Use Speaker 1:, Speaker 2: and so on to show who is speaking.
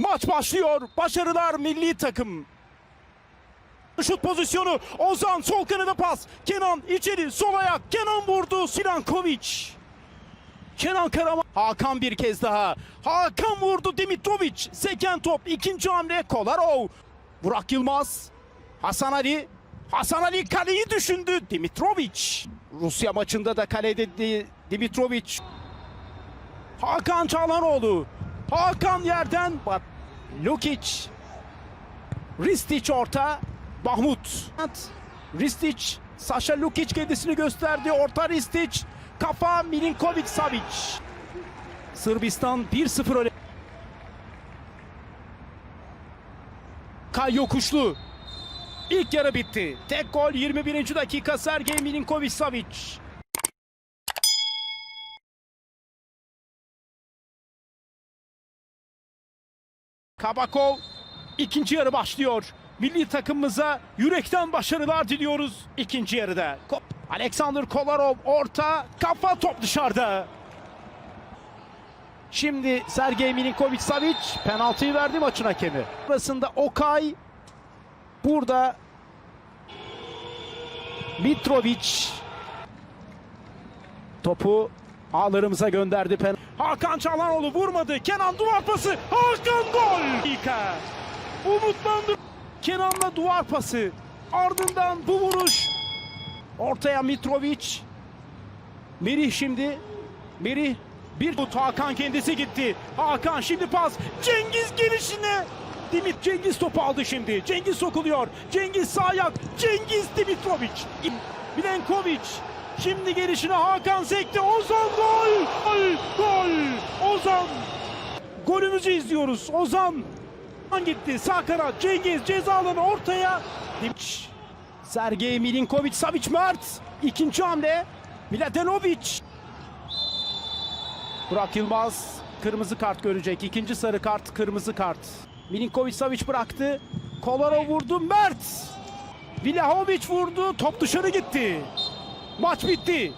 Speaker 1: Maç başlıyor. Başarılar milli takım. Şut pozisyonu. Ozan sol kanada pas. Kenan içeri sol ayak. Kenan vurdu. Sinan Kovic. Kenan Karaman. Hakan bir kez daha. Hakan vurdu Dimitrovic. Seken top. ikinci hamle Kolarov. Burak Yılmaz. Hasan Ali. Hasan Ali kaleyi düşündü. Dimitrovic. Rusya maçında da kalede Di- Dimitrovic. Hakan Çağlanoğlu. Hakan yerden. Lukic. Ristic orta. Mahmut. Ristic. Sasha Lukic kendisini gösterdi. Orta Ristic. Kafa Milinkovic Savic. Sırbistan 1-0 öne. Kay Yokuşlu. İlk yarı bitti. Tek gol 21. dakika Sergey Milinkovic Savic. Kabakov ikinci yarı başlıyor. Milli takımımıza yürekten başarılar diliyoruz ikinci yarıda. Kop. Alexander Kolarov orta kafa top dışarıda. Şimdi Sergey Milinkovic Savic penaltıyı verdi maçın hakemi. Arasında Okay burada Mitrovic topu ağlarımıza gönderdi. Pen Hakan Çalhanoğlu vurmadı. Kenan duvar pası. Hakan gol. Dakika. Umutlandı. Kenan'la duvar pası. Ardından bu vuruş. Ortaya Mitrovic. Merih şimdi. Merih bir tut Hakan kendisi gitti. Hakan şimdi pas. Cengiz gelişine. Dimit Cengiz topu aldı şimdi. Cengiz sokuluyor. Cengiz sağ ayak. Cengiz Dimitrovic. Milenkovic. Şimdi gelişine Hakan sekti. Ozan gol. Gol. Gol. Golümüzü izliyoruz. Ozan. Gitti. Sağ kanat. Cengiz ceza alanı ortaya. Sergey Milinkovic, Savic Mert. İkinci hamle. Miladenovic. Burak Yılmaz kırmızı kart görecek. İkinci sarı kart, kırmızı kart. Milinkovic Savic bıraktı. Kolarov vurdu. Mert. Vlahovic vurdu. Top dışarı gitti. Maç bitti.